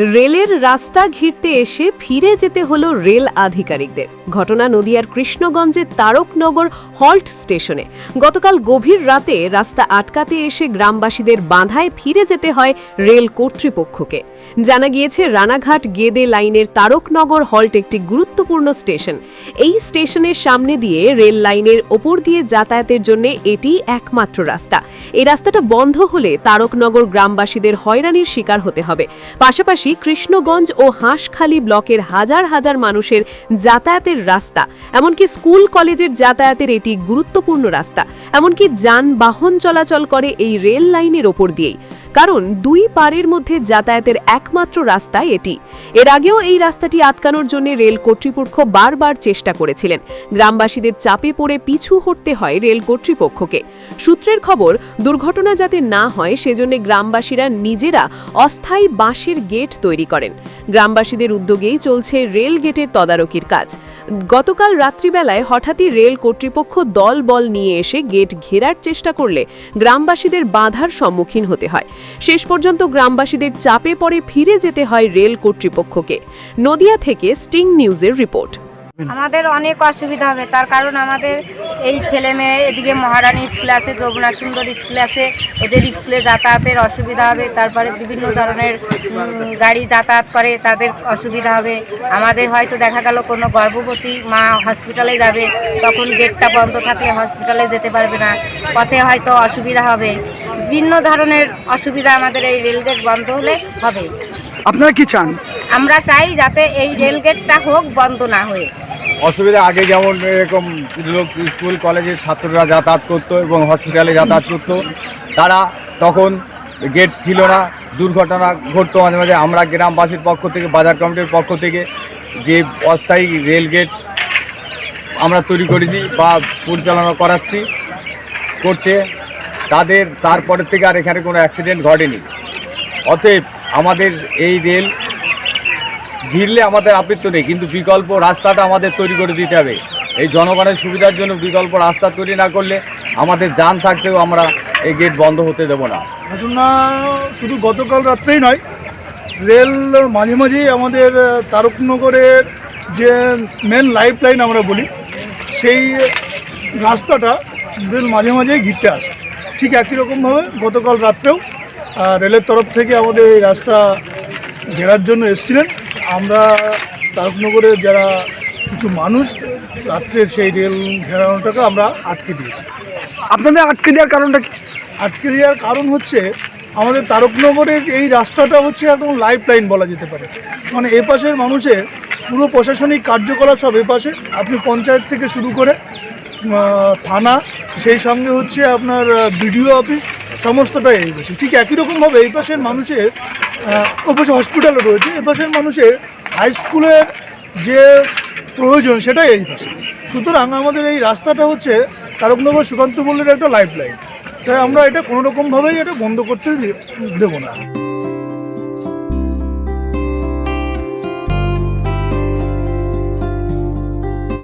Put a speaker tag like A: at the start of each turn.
A: রেলের রাস্তা ঘিরতে এসে ফিরে যেতে হলো রেল আধিকারিকদের। ঘটনা নদিয়ার কৃষ্ণগঞ্জের তারকনগর হল্ট স্টেশনে। গতকাল গভীর রাতে রাস্তা আটকাতে এসে গ্রামবাসীদের বাঁধায় ফিরে যেতে হয় রেল কর্তৃপক্ষকে। জানা গিয়েছে, রানাঘাট গেদে লাইনের তারকনগর হল্ট একটি গুরুত্বপূর্ণ স্টেশন। এই স্টেশনের সামনে দিয়ে রেল লাইনের ওপর দিয়ে যাতায়াতের জন্য এটি একমাত্র রাস্তা। এই রাস্তাটা বন্ধ হলে তারকনগর গ্রামবাসীদের হয়রানির শিকার হতে হবে। পাশাপাশি কৃষ্ণগঞ্জ ও হাঁসখালি ব্লকের হাজার হাজার মানুষের যাতায়াতের রাস্তা। এমনকি স্কুল কলেজের যাতায়াতের এটি গুরুত্বপূর্ণ রাস্তা। এমনকি যানবাহন চলাচল করে এই রেল লাইনের ওপর দিয়েই। কারণ দুই পারের মধ্যে যাতায়াতের একমাত্র রাস্তা এটি। এর আগেও এই রাস্তাটি আটকানোর জন্য রেল কর্তৃপক্ষ বারবার চেষ্টা করেছিলেন। গ্রামবাসীদের চাপে পড়ে পিছু হটতে হয় রেল কর্তৃপক্ষকে। সূত্রের খবর, দুর্ঘটনা যাতে না হয় সেজন্য গ্রামবাসীরা নিজেরা অস্থায়ী বাঁশের গেট তৈরি করেন। গ্রামবাসীদের উদ্যোগেই চলছে রেল গেটের তদারকির কাজ। গতকাল রাত্রিবেলায় হঠাৎই রেল কর্তৃপক্ষ দল বল নিয়ে এসে গেট ঘেরার চেষ্টা করলে গ্রামবাসীদের বাধার সম্মুখীন হতে হয়। শেষ পর্যন্ত গ্রামবাসীদের চাপে পড়ে ফিরে যেতে হয় রেল কর্তৃপক্ষকে। নদিয়া থেকে স্টিং নিউজের রিপোর্ট।
B: আমাদের অনেক অসুবিধা হবে, তার কারণ আমাদের এই ছেলে মেয়ে, এদিকে মহারানী স্কুল আছে, যমুনা সুন্দর স্কুল আছে এদের স্কুলে যাতায়াতের অসুবিধা হবে, তারপরে বিভিন্ন ধরনের গাড়ি যাতায়াত করে, তাদের অসুবিধা হবে। আমাদের হয়তো দেখা গেল কোনো গর্ভবতী মা হসপিটালে যাবে, তখন গেটটা বন্ধ থাকলে হসপিটালে যেতে পারবে না, পথে হয়তো অসুবিধা হবে। বিভিন্ন ধরনের অসুবিধা আমাদের এই রেলগেট বন্ধ হলে হবে।
C: আপনারা কি চান?
B: আমরা চাই যাতে এই রেলগেটটা হোক বন্ধ না হয়ে।
D: অসুবিধা আগে যেমন এরকম লোক স্কুল কলেজের ছাত্ররা যাতায়াত করতো এবং হসপিটালে যাতায়াত করতো তারা তখন গেট ছিল না। দুর্ঘটনা ঘটতো মাঝে মাঝে। আমরা গ্রামবাসীর পক্ষ থেকে বাজার কমিটির পক্ষ থেকে যে অস্থায়ী রেল গেট আমরা তৈরি করেছি বা পরিচালনা করাচ্ছি করছে। তাদের তারপরের থেকে আর এখানে কোনো অ্যাক্সিডেন্ট ঘটেনি। অতএব আমাদের এই রেল ঘিরলে আমাদের আপত্তি নেই, কিন্তু বিকল্প রাস্তাটা আমাদের তৈরি করে দিতে হবে। এই জনগণের সুবিধার জন্য বিকল্প রাস্তা তৈরি না করলে আমাদের যান থাকতেও আমরা এই গেট বন্ধ হতে দেবো না।
C: ঘটনা শুধু গতকাল রাত্রেই নয়, রেল মাঝে মাঝেই আমাদের তারকনগরের যে মেন লাইফ লাইন আমরা বলি, সেই রাস্তাটা রেল মাঝে মাঝেই ঘিরতে আসে। ঠিক একই রকমভাবে গতকাল রাত্রেও রেলের তরফ থেকে আমাদের এই রাস্তা ঘেরার জন্য এসেছিলেন। আমরা তারকনগরের যারা কিছু মানুষ রাত্রের সেই রেল ঘেরানোটাকে আমরা আটকে দিয়েছি।
E: আপনাদের আটকে দেওয়ার কারণটা কি?
C: আটকে দেওয়ার কারণ হচ্ছে আমাদের তারকনগরের এই রাস্তাটা হচ্ছে একদম লাইফ লাইন বলা যেতে পারে। মানে এপাশের মানুষের পুরো প্রশাসনিক কার্যকলাপ সব এপাশে। আপনি পঞ্চায়েত থেকে শুরু করে থানা, সেই সঙ্গে হচ্ছে আপনার বিডিও অফিস, সমস্তটাই এই পাশে। ঠিক একই রকমভাবে এই পাশের মানুষের ওপাশে হসপিটালও রয়েছে এপাশের মানুষের হাই স্কুলের যে প্রয়োজন সেটাই এই পাশে। সুতরাং আমাদের এই রাস্তাটা হচ্ছে তারকনগর সুকান্ত মল্লের একটা লাইফ লাইন তাই আমরা এটা কোনো রকমভাবেই এটা বন্ধ করতে দেবো না।